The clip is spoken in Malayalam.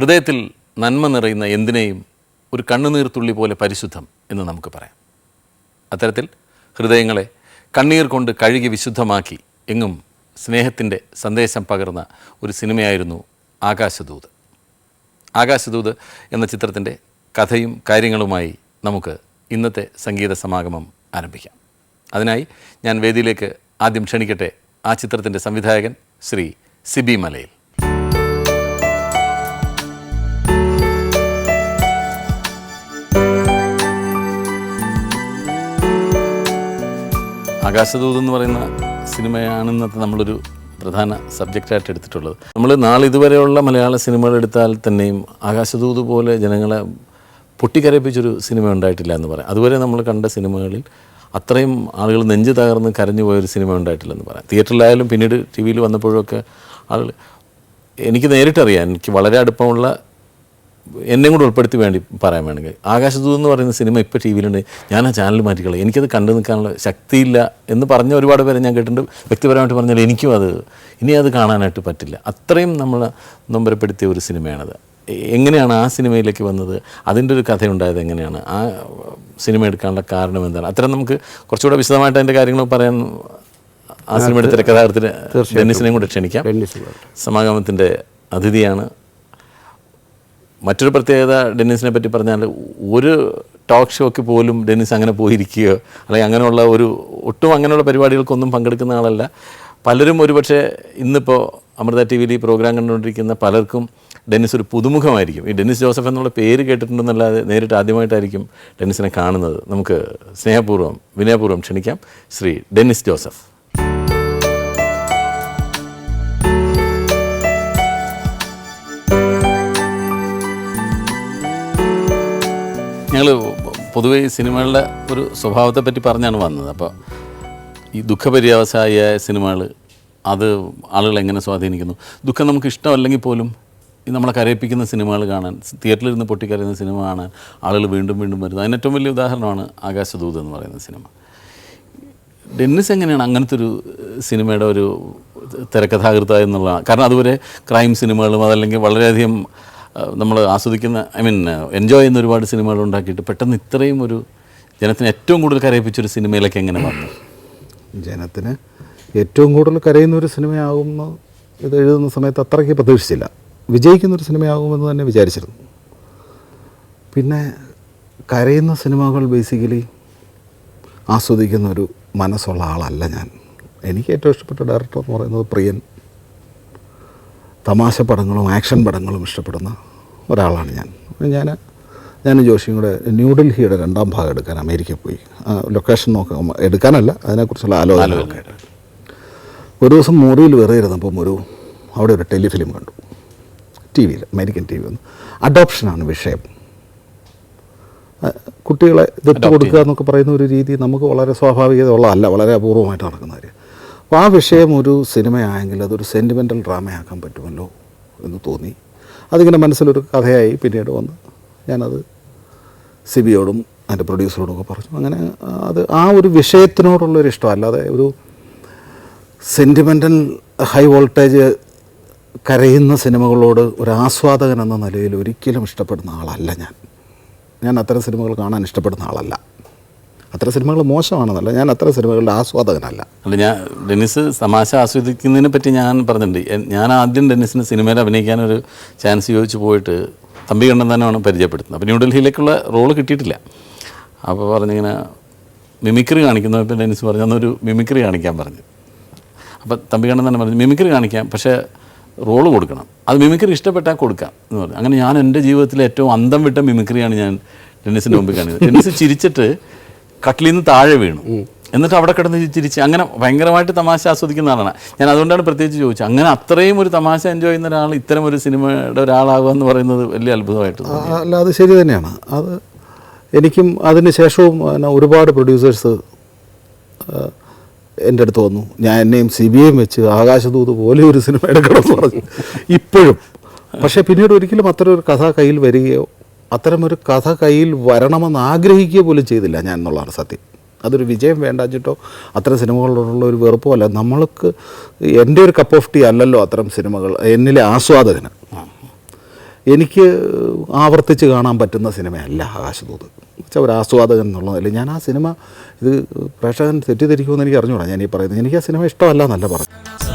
ഹൃദയത്തിൽ നന്മ നിറയുന്ന എന്തിനേയും ഒരു കണ്ണുനീർത്തുള്ളി പോലെ പരിശുദ്ധം എന്ന് നമുക്ക് പറയാം. അത്തരത്തിൽ ഹൃദയങ്ങളെ കണ്ണീർ കൊണ്ട് കഴുകി വിശുദ്ധമാക്കി എങ്ങും സ്നേഹത്തിന്റെ സന്ദേശം പകർന്ന ഒരു സിനിമയായിരുന്നു ആകാശദൂത്. ആകാശദൂത് എന്ന ചിത്രത്തിന്റെ കഥയും കാര്യങ്ങളുമായി നമുക്ക് ഇന്നത്തെ സംഗീത സമാഗമം ആരംഭിക്കാം. അതിനായി ഞാൻ വേദിയിലേക്ക് ആദ്യം ക്ഷണിക്കട്ടെ ആ ചിത്രത്തിന്റെ സംവിധായകൻ ശ്രീ സിബി മലയിൽ. ആകാശദൂത് എന്ന് പറയുന്ന സിനിമയാണ് ഇന്നത്തെ നമ്മളൊരു പ്രധാന സബ്ജക്റ്റായിട്ട് എടുത്തിട്ടുള്ളത്. നമ്മൾ നാളിതുവരെയുള്ള മലയാള സിനിമകൾ എടുത്താൽ തന്നെയും ആകാശദൂത് പോലെ ജനങ്ങളെ പൊട്ടിക്കരയിപ്പിച്ചൊരു സിനിമ ഉണ്ടായിട്ടില്ല എന്ന് പറയാം. അതുവരെ നമ്മൾ കണ്ട സിനിമകളിൽ അത്രയും ആളുകൾ നെഞ്ച് തകർന്ന് കരഞ്ഞു പോയൊരു സിനിമ ഉണ്ടായിട്ടില്ല ഉണ്ടായിട്ടില്ലെന്ന് പറയാം. തിയേറ്ററിലായാലും പിന്നീട് ടി വിയിൽ വന്നപ്പോഴൊക്കെ ആളുകൾ എനിക്ക് നേരിട്ടറിയാം എനിക്ക് വളരെ അടുപ്പമുള്ള എന്നെ കൂടെ ഉൾപ്പെടുത്തി വേണ്ടി പറയാൻ വേണമെങ്കിൽ. ആകാശദൂത് എന്ന് പറയുന്ന സിനിമ ഇപ്പോൾ ടി വിയിലുണ്ട്. ഞാൻ ആ ചാനൽ മാറ്റിക്കളെ എനിക്കത് കണ്ടു നിൽക്കാനുള്ള ശക്തിയില്ല എന്ന് പറഞ്ഞ ഒരുപാട് പേരെ ഞാൻ കേട്ടിട്ടുണ്ട്. വ്യക്തിപരമായിട്ട് പറഞ്ഞാൽ എനിക്കും അത് ഇനി അത് കാണാനായിട്ട് പറ്റില്ല. അത്രയും നമ്മൾ നൊമ്പരപ്പെടുത്തിയ ഒരു സിനിമയാണത്. എങ്ങനെയാണ് ആ സിനിമയിലേക്ക് വന്നത്? അതിന്റെ ഒരു കഥയുണ്ടായത് എങ്ങനെയാണ്? ആ സിനിമ എടുക്കാനുള്ള കാരണം എന്താണ്? അത്തരം നമുക്ക് കുറച്ചുകൂടെ വിശദമായിട്ട് അതിന്റെ കാര്യങ്ങൾ പറയാൻ ആ സിനിമയുടെ തിരക്കഥാകൃത്തിന് ഡെന്നിസിനെയും കൂടെ ക്ഷണിക്കാം. സമാഗമത്തിന്റെ അതിഥിയാണ് മറ്റൊരു പ്രത്യേകത ഡെന്നിസിനെ പറ്റി പറഞ്ഞാൽ ഒരു ടോക്ക് ഷോക്ക് പോലും ഡെന്നിസ് അങ്ങനെ പോയിരിക്കുകയോ അല്ലെങ്കിൽ അങ്ങനെയുള്ള ഒരു ഒട്ടും അങ്ങനെയുള്ള പരിപാടികൾക്കൊന്നും പങ്കെടുക്കുന്ന ആളല്ല. പലരും ഒരുപക്ഷെ ഇന്നിപ്പോൾ അമൃത ടി വിയിൽ ഈ പ്രോഗ്രാം കണ്ടുകൊണ്ടിരിക്കുന്ന പലർക്കും ഡെന്നിസ് ഒരു പുതുമുഖമായിരിക്കും. ഈ ഡെന്നിസ് ജോസഫ് എന്നുള്ള പേര് കേട്ടിട്ടുണ്ടെന്നല്ലാതെ നേരിട്ട് ആദ്യമായിട്ടായിരിക്കും ഡെന്നിസിനെ കാണുന്നത്. നമുക്ക് സ്നേഹപൂർവം വിനയപൂർവം ക്ഷണിക്കാം ശ്രീ ഡെന്നിസ് ജോസഫ്. ഞങ്ങൾ പൊതുവെ ഈ സിനിമകളുടെ ഒരു സ്വഭാവത്തെ പറ്റി പറഞ്ഞാണ് വന്നത്. അപ്പോൾ ഈ ദുഃഖപര്യാവസായ സിനിമകൾ അത് ആളുകൾ എങ്ങനെ സ്വാധീനിക്കുന്നു? ദുഃഖം നമുക്ക് ഇഷ്ടമല്ലെങ്കിൽ പോലും ഈ നമ്മളെ കരയിപ്പിക്കുന്ന സിനിമകൾ കാണാൻ തിയേറ്ററിൽ ഇരുന്ന് പൊട്ടിക്കരയുന്ന സിനിമ കാണാൻ ആളുകൾ വീണ്ടും വീണ്ടും വരുന്നത്. അതിന് ഏറ്റവും വലിയ ഉദാഹരണമാണ് ആകാശദൂത് എന്ന് പറയുന്ന സിനിമ. ഡെന്നിസ് എങ്ങനെയാണ് അങ്ങനത്തെ ഒരു സിനിമയുടെ ഒരു തിരക്കഥാകൃത എന്നുള്ള കാരണം അതുവരെ ക്രൈം സിനിമകളും അതല്ലെങ്കിൽ വളരെയധികം നമ്മൾ ആസ്വദിക്കുന്ന ഐ മീൻ എൻജോയ് ചെയ്യുന്ന ഒരുപാട് സിനിമകൾ ഉണ്ടാക്കിയിട്ട് പെട്ടെന്ന് ഇത്രയും ഒരു ജനത്തിന് ഏറ്റവും കൂടുതൽ കരയിപ്പിച്ചൊരു സിനിമയിലേക്ക് എങ്ങനെ വന്നു? ജനത്തിന് ഏറ്റവും കൂടുതൽ കരയുന്ന ഒരു സിനിമയാകുമെന്ന് ഇത് എഴുതുന്ന സമയത്ത് അത്രയ്ക്ക് പ്രതീക്ഷിച്ചില്ല. വിജയിക്കുന്ന ഒരു സിനിമയാകുമെന്ന് തന്നെ വിചാരിച്ചിരുന്നു. പിന്നെ കരയുന്ന സിനിമകൾ ബേസിക്കലി ആസ്വദിക്കുന്ന ഒരു മനസ്സുള്ള ആളല്ല ഞാൻ. എനിക്ക് ഏറ്റവും ഇഷ്ടപ്പെട്ട ഡയറക്ടർ എന്ന് പറയുന്നത് പ്രിയൻ. തമാശ പടങ്ങളും ആക്ഷൻ പടങ്ങളും ഇഷ്ടപ്പെടുന്ന ഒരാളാണ് ഞാൻ. ഞാൻ ഞാൻ ജോഷിയും കൂടെ ന്യൂഡൽഹിയുടെ രണ്ടാം ഭാഗം എടുക്കാൻ അമേരിക്കയിൽ പോയി. ലൊക്കേഷൻ നോക്കാം എടുക്കാനല്ല അതിനെക്കുറിച്ചുള്ള ആലോചനകളൊക്കെ ഒരു ദിവസം മുറിയിൽ വെറുതെ ഇരുന്നപ്പം ഒരു അവിടെ ഒരു ടെലിഫിലിം കണ്ടു. ടി വിയിൽ അമേരിക്കൻ ടി വി വന്നു. അഡോപ്ഷനാണ് വിഷയം. കുട്ടികളെ ദത്ത് കൊടുക്കുക എന്നൊക്കെ പറയുന്ന ഒരു രീതി നമുക്ക് വളരെ സ്വാഭാവികത ഉള്ളതല്ല വളരെ അപൂർവമായിട്ട് നടക്കുന്ന കാര്യം. അപ്പോൾ ആ വിഷയം ഒരു സിനിമയായെങ്കിൽ അതൊരു സെന്റിമെന്റൽ ഡ്രാമയാക്കാൻ പറ്റുമല്ലോ എന്ന് തോന്നി. അതിങ്ങനെ മനസ്സിലൊരു കഥയായി പിന്നീട് വന്ന് ഞാനത് സിബിയോടും അതിന്റെ പ്രൊഡ്യൂസറോടും ഒക്കെ പറഞ്ഞു. അങ്ങനെ അത് ആ ഒരു വിഷയത്തിനോടുള്ളൊരു ഇഷ്ടം അല്ലാതെ ഒരു സെന്റിമെന്റൽ ഹൈ വോൾട്ടേജ് കരയുന്ന സിനിമകളോട് ഒരു ആസ്വാദകൻ എന്ന നിലയിൽ ഒരിക്കലും ഇഷ്ടപ്പെടുന്ന ആളല്ല ഞാൻ. ഞാൻ അത്തരം സിനിമകൾ കാണാൻ ഇഷ്ടപ്പെടുന്ന ആളല്ല. അത്തരം സിനിമകൾ മോശമാണെന്നല്ല ഞാൻ അത്ര സിനിമകളുടെ ആസ്വാദകനല്ല. അല്ല ഞാൻ ഡെന്നിസ് തമാശ ആസ്വദിക്കുന്നതിനെ പറ്റി ഞാൻ പറഞ്ഞിട്ടുണ്ട്. ഞാൻ ആദ്യം ഡെന്നിസിന് സിനിമയിൽ അഭിനയിക്കാനൊരു ചാൻസ് ചോദിച്ചു പോയിട്ട് തമ്പി കണ്ണൻ തന്നെയാണ് പരിചയപ്പെടുത്തുന്നത്. അപ്പോൾ ന്യൂഡൽഹിയിലേക്കുള്ള റോൾ കിട്ടിയിട്ടില്ല. അപ്പോൾ പറഞ്ഞിങ്ങനെ മിമിക്രി കാണിക്കുന്നപ്പോൾ ഡെന്നിസ് പറഞ്ഞു അന്നൊരു മിമിക്രി കാണിക്കാൻ പറഞ്ഞു. അപ്പോൾ തമ്പി കണ്ണൻ തന്നെ പറഞ്ഞു മിമിക്രി കാണിക്കാം പക്ഷേ റോൾ കൊടുക്കണം. അത് മിമിക്രി ഇഷ്ടപ്പെട്ടാൽ കൊടുക്കാം എന്ന് പറഞ്ഞു. അങ്ങനെ ഞാൻ എന്റെ ജീവിതത്തിലെ ഏറ്റവും അന്തം വിട്ട മിമിക്രിയാണ് ഞാൻ ഡെന്നിസിന്റെ മുമ്പിൽ കാണിക്കുന്നത്. ഡെന്നിസ് ചിരിച്ചിട്ട് കട്ടിലിൽ നിന്ന് താഴെ വീണു. എന്നിട്ട് അവിടെ കിടന്ന് ചിരിച്ച് അങ്ങനെ ഭയങ്കരമായിട്ട് തമാശ ആസ്വദിക്കുന്ന ആളാണ്. ഞാൻ അതുകൊണ്ടാണ് പ്രത്യേകിച്ച് ചോദിച്ചത്. അങ്ങനെ അത്രയും ഒരു തമാശ എൻജോയ് ചെയ്യുന്ന ഒരാൾ ഇത്തരം ഒരു സിനിമയുടെ ഒരാളാകുക എന്ന് പറയുന്നത് വലിയ അത്ഭുതമായിട്ട് അല്ല അത് ശരി തന്നെയാണ്. അത് എനിക്കും അതിന് ശേഷവും ഒരുപാട് പ്രൊഡ്യൂസേഴ്സ് എന്റെ അടുത്ത് വന്നു. ഞാൻ എന്നെയും സി ബി ഐയും വെച്ച് ആകാശദൂത് പോലെ ഒരു സിനിമ എടുക്കണമെന്ന് പറഞ്ഞു. ഇപ്പോഴും. പക്ഷേ പിന്നീട് ഒരിക്കലും അത്തരം ഒരു കഥ കയ്യിൽ വരികയോ അത്തരമൊരു കഥ കയ്യിൽ വരണമെന്ന് ആഗ്രഹിക്കുക പോലും ചെയ്തില്ല ഞാൻ എന്നുള്ളതാണ് സത്യം. അതൊരു വിജയം വേണ്ടാച്ചിട്ടോ അത്തരം സിനിമകളോടുള്ള ഒരു വെറുപ്പോ അല്ല. നമ്മൾക്ക് എന്റെ ഒരു കപ്പ് ഓഫ് ടീ അല്ലല്ലോ അത്തരം സിനിമകൾ എന്നിലെ ആസ്വാദകന്. എനിക്ക് ആവർത്തിച്ച് കാണാൻ പറ്റുന്ന സിനിമയല്ല ആകാശദൂത്. വെച്ചാൽ ഒരു ആസ്വാദകൻ എന്നുള്ളതല്ല ഞാൻ ആ സിനിമ ഇത് പ്രേക്ഷകൻ തെറ്റിദ്ധരിക്കുമെന്ന് എനിക്ക് അറിഞ്ഞുകൂടാ ഞാൻ ഈ പറയുന്നത് എനിക്ക് ആ സിനിമ ഇഷ്ടമല്ല എന്നല്ല പറഞ്ഞു